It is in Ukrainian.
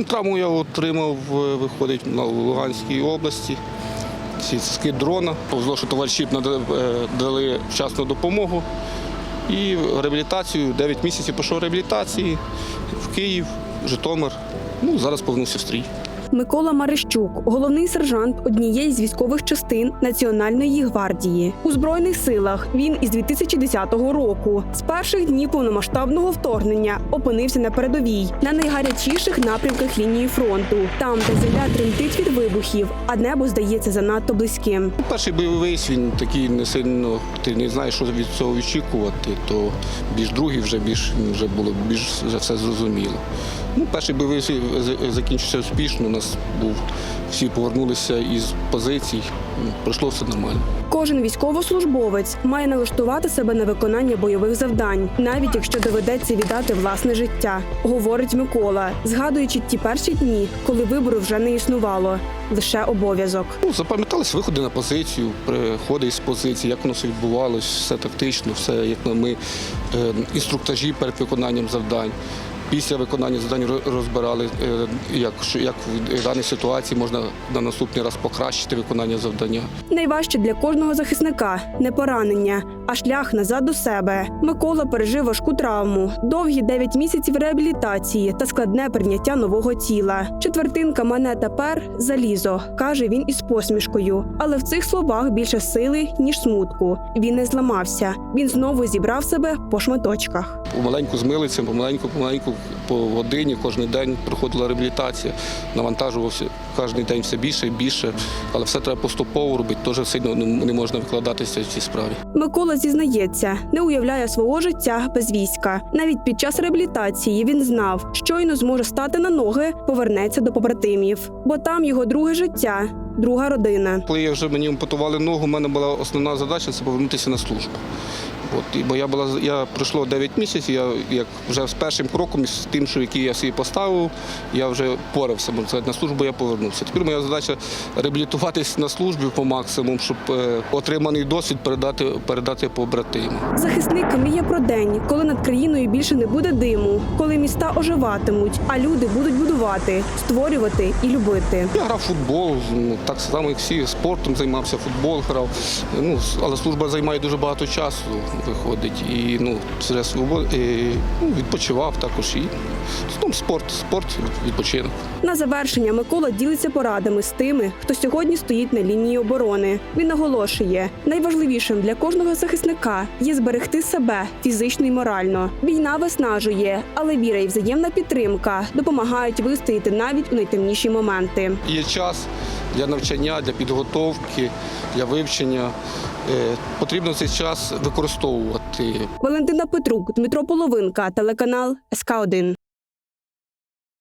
Ну, Травму я отримав, е, виходить на Луганській області. Ці скид дрона. Повезло, що товариші е, дали вчасну допомогу. І реабілітацію, 9 місяців пішов реабілітації в Київ, Житомир. Ну, зараз повернувся в стрій. Микола Марищук, головний сержант однієї з військових частин Національної гвардії. У збройних силах він із 2010 року з перших днів повномасштабного вторгнення опинився на передовій на найгарячіших напрямках лінії фронту, там, де земля тремтить від вибухів, а небо здається занадто близьким. Ну, Перший бойовий він такий не сильно, ти не знаєш, що від цього очікувати, то більш другий вже більш вже було більш вже все зрозуміло. Ну, перший бойовий закінчився успішно. Нас був всі повернулися із позицій. Пройшло все нормально. Кожен військовослужбовець має налаштувати себе на виконання бойових завдань, навіть якщо доведеться віддати власне життя, говорить Микола, згадуючи ті перші дні, коли вибору вже не існувало, лише обов'язок. Ну, запам'ятались виходи на позицію, приходи із позиції, як воно все відбувалось, все тактично, все як ми е, інструктажі перед виконанням завдань. Після виконання завдань розбирали, е, як, як в даній ситуації можна на наступний раз покращити виконання завдання. Найважче для кожного захисника не поранення, а шлях назад до себе. Микола пережив важку травму, довгі 9 місяців реабілітації та складне прийняття нового тіла. Четвертинка мене тепер залізо, каже він із посмішкою. Але в цих словах більше сили ніж смутку. Він не зламався. Він знову зібрав себе по шматочках. Помаленьку з милицем, помаленьку, помаленьку по годині, кожен день проходила реабілітація, навантажувався кожен день все більше і більше, але все треба поступово робити, теж сильно не можна викладатися в цій справі. Микола зізнається, не уявляє свого життя без війська. Навіть під час реабілітації він знав, щойно зможе стати на ноги, повернеться до побратимів, бо там його друге життя, друга родина. Коли я вже мені ампутували ногу, в мене була основна задача це повернутися на службу. От, бо я була я пройшло 9 місяців. Я як вже з першим кроком, з тим, що який я собі поставив, я вже порався. Можна сказати, на службу я повернувся. Тепер моя задача реабілітуватись на службі по максимуму, щоб е, отриманий досвід передати передати побратимам. Захисник мріє про день, коли над країною більше не буде диму, коли міста оживатимуть, а люди будуть будувати, створювати і любити. Я грав футбол, ну, так само, як всі, спортом займався, футбол грав. Ну, але служба займає дуже багато часу, виходить. І ну, через свободу і, ну, відпочивав також. І ну, спорт, спорт, відпочинок. На завершення Микола ділиться порадами з тими, хто сьогодні стоїть на лінії оборони. Він наголошує, найважливішим для кожного захисника є зберегти себе фізично і морально. Війна виснажує, але віра і взаємна підтримка допомагають вистояти навіть у найтемніші моменти. Є час для навчання, для підготовки, для вивчення. Е, Потрібно цей час використовувати. Валентина Петрук, Дмитро Половинка, телеканал СК 1